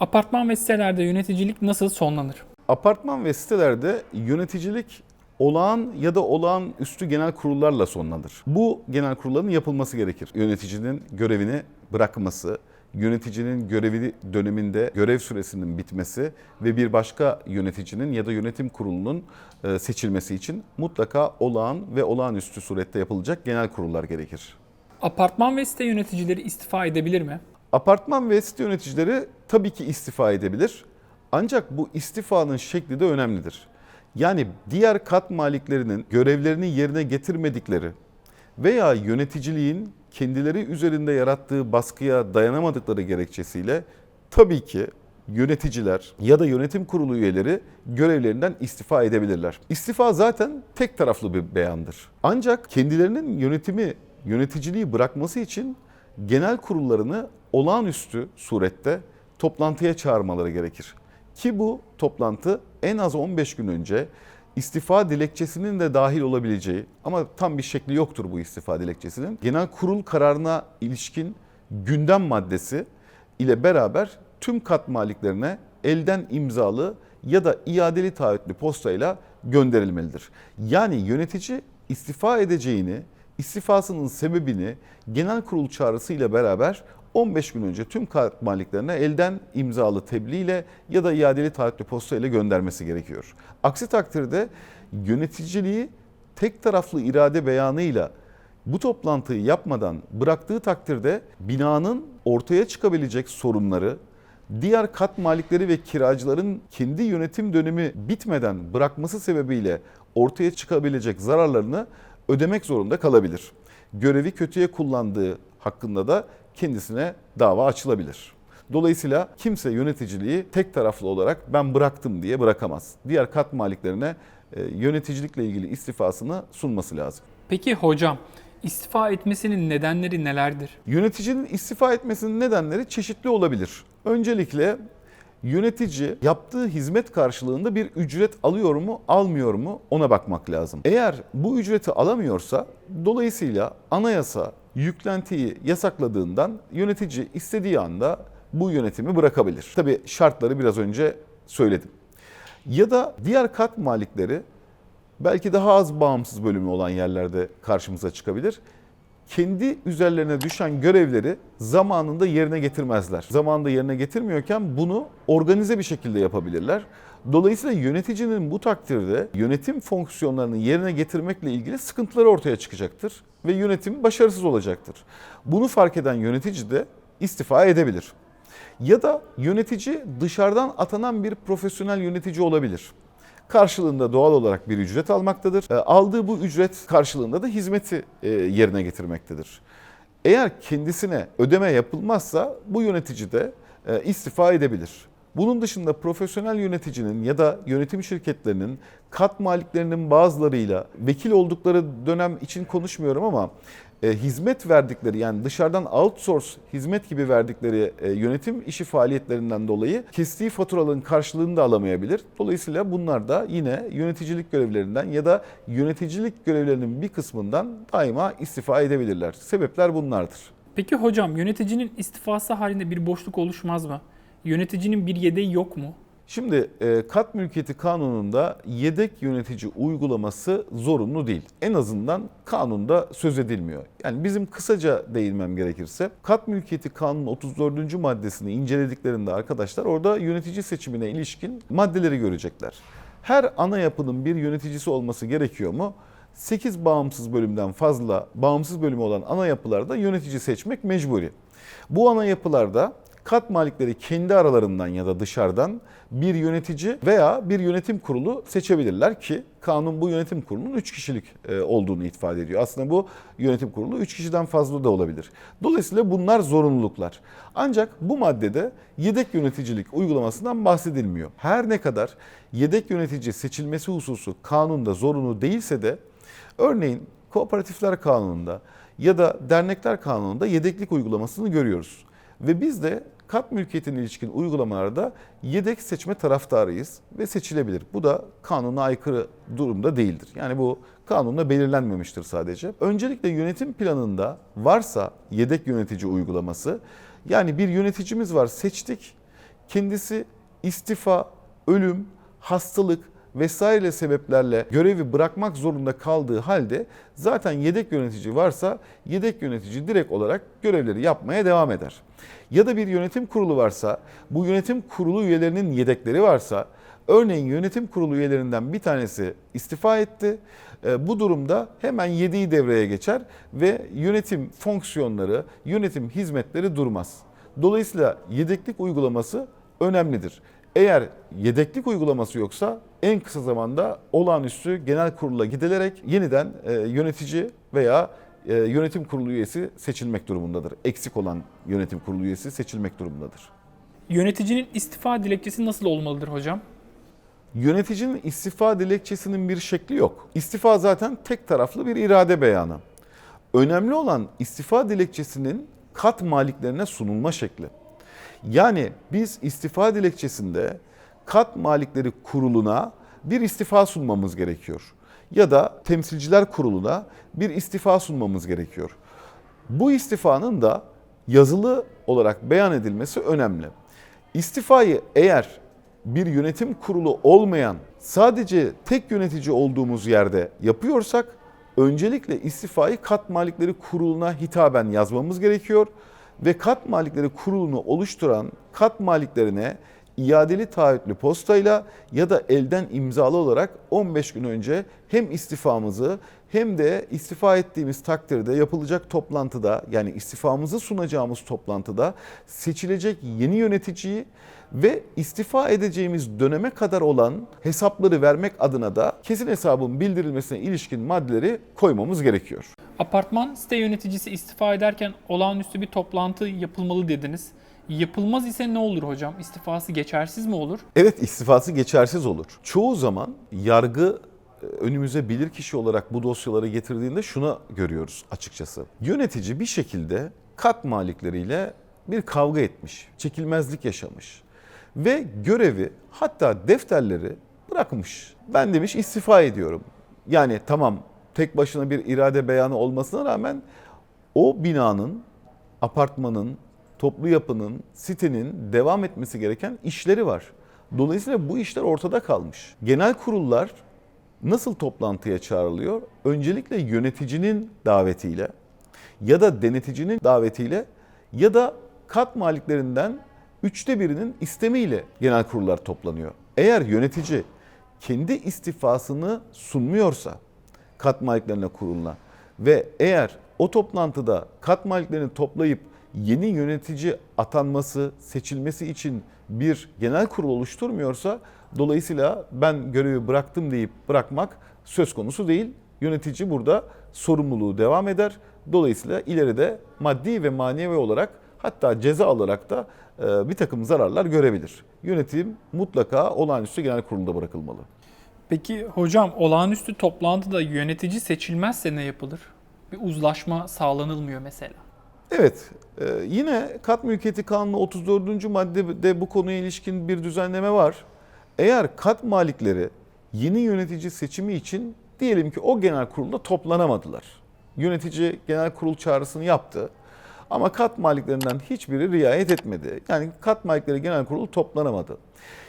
Apartman ve sitelerde yöneticilik nasıl sonlanır? Apartman ve sitelerde yöneticilik olağan ya da olağan üstü genel kurullarla sonlanır. Bu genel kurulların yapılması gerekir. Yöneticinin görevini bırakması, yöneticinin görevi döneminde görev süresinin bitmesi ve bir başka yöneticinin ya da yönetim kurulunun e, seçilmesi için mutlaka olağan ve olağanüstü surette yapılacak genel kurullar gerekir. Apartman ve site yöneticileri istifa edebilir mi? Apartman ve site yöneticileri tabii ki istifa edebilir. Ancak bu istifanın şekli de önemlidir. Yani diğer kat maliklerinin görevlerini yerine getirmedikleri veya yöneticiliğin kendileri üzerinde yarattığı baskıya dayanamadıkları gerekçesiyle tabii ki yöneticiler ya da yönetim kurulu üyeleri görevlerinden istifa edebilirler. İstifa zaten tek taraflı bir beyandır. Ancak kendilerinin yönetimi, yöneticiliği bırakması için genel kurullarını olağanüstü surette toplantıya çağırmaları gerekir. Ki bu toplantı en az 15 gün önce istifa dilekçesinin de dahil olabileceği ama tam bir şekli yoktur bu istifa dilekçesinin. Genel kurul kararına ilişkin gündem maddesi ile beraber tüm kat maliklerine elden imzalı ya da iadeli taahhütlü postayla gönderilmelidir. Yani yönetici istifa edeceğini, istifasının sebebini genel kurul çağrısıyla beraber 15 gün önce tüm kat maliklerine elden imzalı tebliğ ya da iadeli taahhütlü posta ile göndermesi gerekiyor. Aksi takdirde yöneticiliği tek taraflı irade beyanıyla bu toplantıyı yapmadan bıraktığı takdirde binanın ortaya çıkabilecek sorunları, diğer kat malikleri ve kiracıların kendi yönetim dönemi bitmeden bırakması sebebiyle ortaya çıkabilecek zararlarını ödemek zorunda kalabilir. Görevi kötüye kullandığı hakkında da kendisine dava açılabilir. Dolayısıyla kimse yöneticiliği tek taraflı olarak ben bıraktım diye bırakamaz. Diğer kat maliklerine e, yöneticilikle ilgili istifasını sunması lazım. Peki hocam, istifa etmesinin nedenleri nelerdir? Yöneticinin istifa etmesinin nedenleri çeşitli olabilir. Öncelikle yönetici yaptığı hizmet karşılığında bir ücret alıyor mu, almıyor mu ona bakmak lazım. Eğer bu ücreti alamıyorsa dolayısıyla anayasa yüklentiyi yasakladığından yönetici istediği anda bu yönetimi bırakabilir. Tabii şartları biraz önce söyledim. Ya da diğer kat malikleri belki daha az bağımsız bölümü olan yerlerde karşımıza çıkabilir. Kendi üzerlerine düşen görevleri zamanında yerine getirmezler. Zamanında yerine getirmiyorken bunu organize bir şekilde yapabilirler. Dolayısıyla yöneticinin bu takdirde yönetim fonksiyonlarını yerine getirmekle ilgili sıkıntıları ortaya çıkacaktır ve yönetim başarısız olacaktır. Bunu fark eden yönetici de istifa edebilir. Ya da yönetici dışarıdan atanan bir profesyonel yönetici olabilir. Karşılığında doğal olarak bir ücret almaktadır. E, Aldığı bu ücret karşılığında da hizmeti e, yerine getirmektedir. Eğer kendisine ödeme yapılmazsa bu yönetici de e, istifa edebilir. Bunun dışında profesyonel yöneticinin ya da yönetim şirketlerinin kat maliklerinin bazılarıyla vekil oldukları dönem için konuşmuyorum ama e, hizmet verdikleri yani dışarıdan outsource hizmet gibi verdikleri e, yönetim işi faaliyetlerinden dolayı kestiği faturaların karşılığını da alamayabilir. Dolayısıyla bunlar da yine yöneticilik görevlerinden ya da yöneticilik görevlerinin bir kısmından daima istifa edebilirler. Sebepler bunlardır. Peki hocam, yöneticinin istifası halinde bir boşluk oluşmaz mı? Yöneticinin bir yedeği yok mu? Şimdi e, kat mülkiyeti kanununda yedek yönetici uygulaması zorunlu değil. En azından kanunda söz edilmiyor. Yani bizim kısaca değinmem gerekirse kat mülkiyeti kanunun 34. maddesini incelediklerinde arkadaşlar orada yönetici seçimine ilişkin maddeleri görecekler. Her ana yapının bir yöneticisi olması gerekiyor mu? 8 bağımsız bölümden fazla bağımsız bölümü olan ana yapılarda yönetici seçmek mecburi. Bu ana yapılarda kat malikleri kendi aralarından ya da dışarıdan bir yönetici veya bir yönetim kurulu seçebilirler ki kanun bu yönetim kurulunun 3 kişilik e, olduğunu ifade ediyor. Aslında bu yönetim kurulu 3 kişiden fazla da olabilir. Dolayısıyla bunlar zorunluluklar. Ancak bu maddede yedek yöneticilik uygulamasından bahsedilmiyor. Her ne kadar yedek yönetici seçilmesi hususu kanunda zorunlu değilse de örneğin kooperatifler kanununda ya da dernekler kanununda yedeklik uygulamasını görüyoruz. Ve biz de kat mülkiyetine ilişkin uygulamalarda yedek seçme taraftarıyız ve seçilebilir. Bu da kanuna aykırı durumda değildir. Yani bu kanunla belirlenmemiştir sadece. Öncelikle yönetim planında varsa yedek yönetici uygulaması yani bir yöneticimiz var seçtik kendisi istifa, ölüm, hastalık vesaire sebeplerle görevi bırakmak zorunda kaldığı halde zaten yedek yönetici varsa yedek yönetici direkt olarak görevleri yapmaya devam eder. Ya da bir yönetim kurulu varsa bu yönetim kurulu üyelerinin yedekleri varsa örneğin yönetim kurulu üyelerinden bir tanesi istifa etti. E, Bu durumda hemen yediği devreye geçer ve yönetim fonksiyonları, yönetim hizmetleri durmaz. Dolayısıyla yedeklik uygulaması önemlidir. Eğer yedeklik uygulaması yoksa en kısa zamanda olağanüstü genel kurula gidilerek yeniden e, yönetici veya e, yönetim kurulu üyesi seçilmek durumundadır. Eksik olan yönetim kurulu üyesi seçilmek durumundadır. Yöneticinin istifa dilekçesi nasıl olmalıdır hocam? Yöneticinin istifa dilekçesinin bir şekli yok. İstifa zaten tek taraflı bir irade beyanı. Önemli olan istifa dilekçesinin kat maliklerine sunulma şekli. Yani biz istifa dilekçesinde kat malikleri kuruluna bir istifa sunmamız gerekiyor. Ya da temsilciler kuruluna bir istifa sunmamız gerekiyor. Bu istifanın da yazılı olarak beyan edilmesi önemli. İstifayı eğer bir yönetim kurulu olmayan sadece tek yönetici olduğumuz yerde yapıyorsak öncelikle istifayı kat malikleri kuruluna hitaben yazmamız gerekiyor ve kat malikleri kurulunu oluşturan kat maliklerine iadeli taahhütlü postayla ya da elden imzalı olarak 15 gün önce hem istifamızı hem de istifa ettiğimiz takdirde yapılacak toplantıda yani istifamızı sunacağımız toplantıda seçilecek yeni yöneticiyi ve istifa edeceğimiz döneme kadar olan hesapları vermek adına da kesin hesabın bildirilmesine ilişkin maddeleri koymamız gerekiyor. Apartman site yöneticisi istifa ederken olağanüstü bir toplantı yapılmalı dediniz. Yapılmaz ise ne olur hocam? İstifası geçersiz mi olur? Evet istifası geçersiz olur. Çoğu zaman yargı e, önümüze bilirkişi olarak bu dosyaları getirdiğinde şuna görüyoruz açıkçası. Yönetici bir şekilde kat malikleriyle bir kavga etmiş, çekilmezlik yaşamış ve görevi hatta defterleri bırakmış. Ben demiş istifa ediyorum. Yani tamam tek başına bir irade beyanı olmasına rağmen o binanın, apartmanın, toplu yapının, sitenin devam etmesi gereken işleri var. Dolayısıyla bu işler ortada kalmış. Genel kurullar nasıl toplantıya çağrılıyor? Öncelikle yöneticinin davetiyle ya da deneticinin davetiyle ya da kat maliklerinden üçte birinin istemiyle genel kurullar toplanıyor. Eğer yönetici kendi istifasını sunmuyorsa kat maliklerine kuruluna ve eğer o toplantıda kat maliklerini toplayıp yeni yönetici atanması, seçilmesi için bir genel kurul oluşturmuyorsa dolayısıyla ben görevi bıraktım deyip bırakmak söz konusu değil. Yönetici burada sorumluluğu devam eder. Dolayısıyla ileride maddi ve manevi olarak hatta ceza alarak da e, bir takım zararlar görebilir. Yönetim mutlaka olağanüstü genel kurulda bırakılmalı. Peki hocam olağanüstü toplantıda yönetici seçilmezse ne yapılır? Bir uzlaşma sağlanılmıyor mesela. Evet, e, yine kat mülkiyeti kanunu 34. maddede bu konuya ilişkin bir düzenleme var. Eğer kat malikleri yeni yönetici seçimi için diyelim ki o genel kurulda toplanamadılar. Yönetici genel kurul çağrısını yaptı ama kat maliklerinden hiçbiri riayet etmedi. Yani kat malikleri genel kurulu toplanamadı.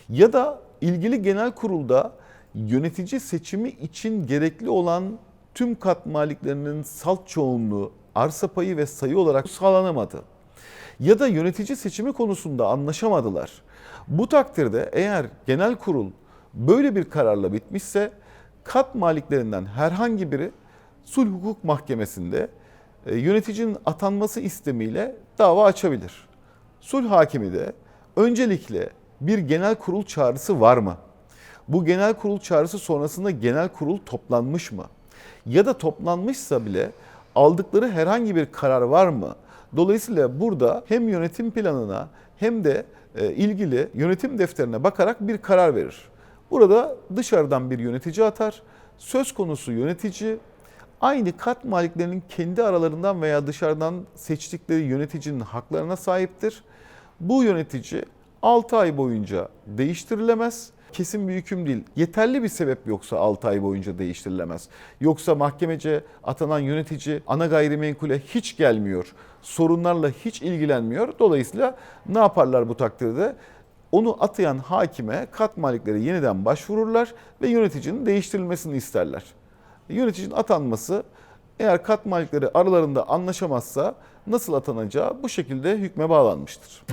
Ya da ilgili genel kurulda yönetici seçimi için gerekli olan tüm kat maliklerinin salt çoğunluğu, arsa payı ve sayı olarak sağlanamadı. Ya da yönetici seçimi konusunda anlaşamadılar. Bu takdirde eğer genel kurul böyle bir kararla bitmişse kat maliklerinden herhangi biri sulh hukuk mahkemesinde e, yöneticinin atanması istemiyle dava açabilir. Sulh hakimi de öncelikle bir genel kurul çağrısı var mı? Bu genel kurul çağrısı sonrasında genel kurul toplanmış mı? Ya da toplanmışsa bile aldıkları herhangi bir karar var mı? Dolayısıyla burada hem yönetim planına hem de e, ilgili yönetim defterine bakarak bir karar verir. Burada dışarıdan bir yönetici atar. Söz konusu yönetici aynı kat maliklerinin kendi aralarından veya dışarıdan seçtikleri yöneticinin haklarına sahiptir. Bu yönetici 6 ay boyunca değiştirilemez kesin bir hüküm değil. Yeterli bir sebep yoksa 6 ay boyunca değiştirilemez. Yoksa mahkemece atanan yönetici ana gayrimenkule hiç gelmiyor. Sorunlarla hiç ilgilenmiyor. Dolayısıyla ne yaparlar bu takdirde? Onu atayan hakime kat malikleri yeniden başvururlar ve yöneticinin değiştirilmesini isterler. Yöneticinin atanması eğer kat malikleri aralarında anlaşamazsa nasıl atanacağı bu şekilde hükme bağlanmıştır.